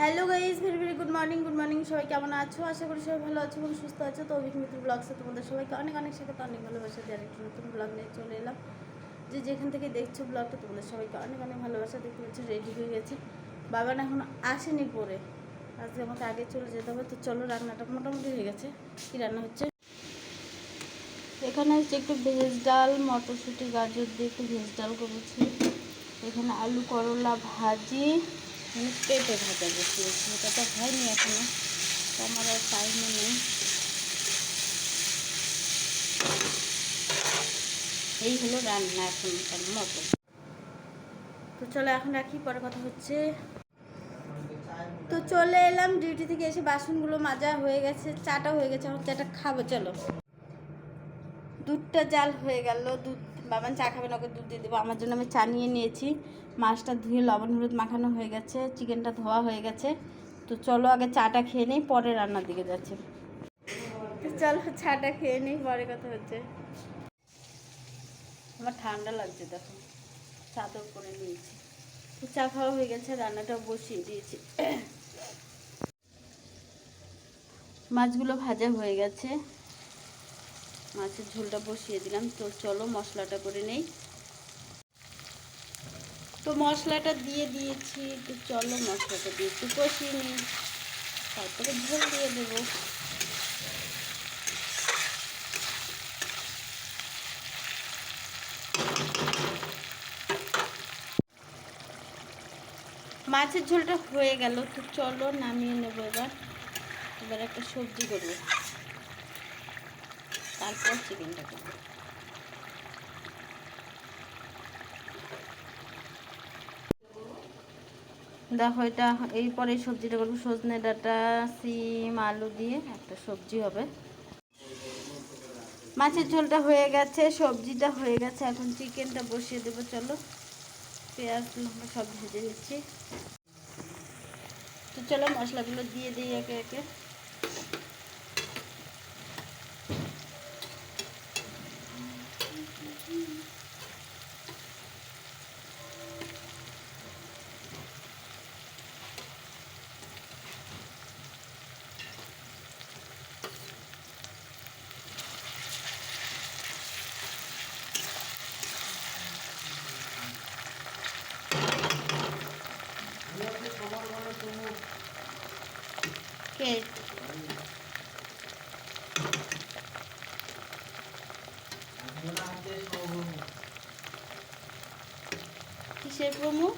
Hello guys very very good morning good morning সবাই কেমন আছো? আশা করি সবাই ভালো আছো এবং সুস্থ আছো। তো অভিক মিত্র ব্লগসে তোমাদের সবাইকে অনেক অনেক স্বাগত, অনেক ভালোবাসা। দিয়ে আরেকটি নতুন ব্লগ নিয়ে চলে এলাম। যে যেখান থেকে দেখছ ব্লগটা তোমাদের সবাইকে অনেক অনেক ভালোবাসা। দেখতে পাচ্ছি রেডি হয়ে গেছি। বাবা না এখন আসেনি পরে। আজকে আমাকে আগে চলে যেতে হবে। তো চলো, রান্নাটা মোটামুটি হয়ে গেছে। কী রান্না হচ্ছে? এখানে হচ্ছে একটু ভেজ ডাল, মটরশুঁটি, গাজর দিয়ে একটু ভেজ ডাল করেছি। এখানে আলু করলা ভাজি মানে পেঁপে ভাজা বসিয়েছি এটা তো হয়নি এখনও। তো আমার আর টাইমও নেই। এই হলো রান্না এখন তার মতো। তো চলো এখন রাখি, পরে কথা হচ্ছে। তো চলে এলাম ডিউটি থেকে এসে বাসনগুলো মাজা হয়ে গেছে, চাটা হয়ে গেছে, এখন চাটা খাব, চলো। দুধটা জাল হয়ে গেল, দুধ বাবান চা খাবেন ওকে দুধ দিয়ে দেবো। আমার জন্য আমি চা নিয়ে নিয়েছি। মাছটা ধুয়ে লবণ হলুদ মাখানো হয়ে গেছে, চিকেনটা ধোয়া হয়ে গেছে। তো চলো আগে চাটা খেয়ে নিই, পরে রান্নার দিকে যাচ্ছে। তো চলো চাটা খেয়ে নিই, পরে কথা হচ্ছে। আমার ঠান্ডা লাগছে, দেখো। চাদর করে নিয়েছি। তো চা খাওয়া হয়ে গেছে রান্নাটাও বসিয়ে দিয়েছি। মাছগুলো ভাজা হয়ে গেছে। মাছের ঝোলটা বসিয়ে দিলাম। তো চলো মশলাটা করে নেই। তো মশলাটা দিয়ে দিয়েছি, তো চলো মশলাটা দিয়ে একটু কষিয়ে নিই। তারপরে ঝোল দিয়ে দেবো। মাছের ঝোলটা হয়ে গেল, তো চলো নামিয়ে নেব এবার। এবার একটা সবজি করব। তারপর চিকেনটা করব। দেখো, এটা এই পরে সবজিটা করব। সজনে ডাঁটা, সিম, আলু দিয়ে একটা সবজি হবে। মাছের ঝোলটা হয়ে গেছে, সবজিটা হয়ে গেছে। এখন চিকেনটা বসিয়ে দেবো। চলো, পেঁয়াজ লঙ্কা সব ভেজে নিচ্ছি। তো চলো, মশলাগুলো দিয়ে দিই একে একে। কে কিসের প্রমো।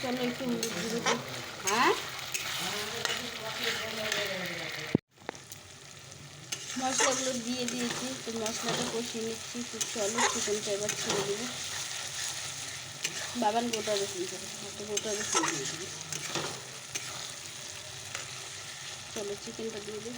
চলো একটু। হ্যাঁ মশলাগুলো দিয়ে দিয়েছি। তো মশলাটা কষিয়ে নিচ্ছি, খুব চলো চিকেনটা এবার ছেড়ে দেবো। বাবান গোটা রসুন খাবে গোটা রসুন দিয়ে চলো, চিকেনটা দিয়ে দিই।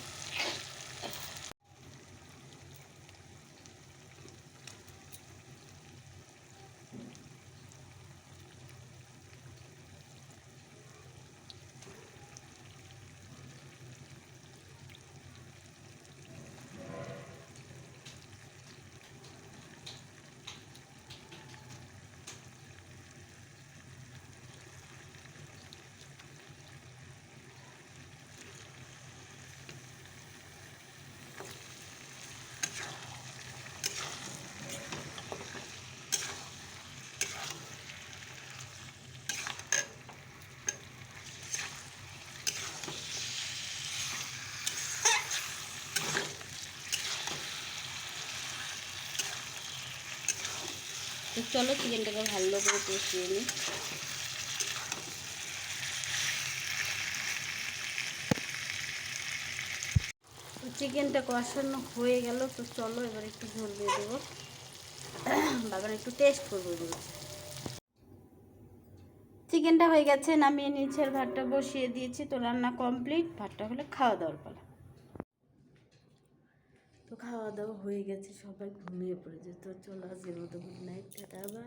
তো চলো চিকেনটাকে ভালো করে কষিয়ে নিই। চিকেনটা কষানো হয়ে গেল, তো চলো এবার একটু ঝোল দিয়ে দেবো। বাবার একটু টেস্ট করব বলছে চিকেনটা হয়ে গেছে, নামিয়ে নিয়েছি আর ভাতটা বসিয়ে দিয়েছি, তো রান্না কমপ্লিট ভাতটা হলে খাওয়া দাওয়ার তো খাওয়া দাওয়া হয়ে গেছে, সবাই ঘুমিয়ে পড়েছে। তো চলো আজকের মতো গুড নাইট টাটা আবার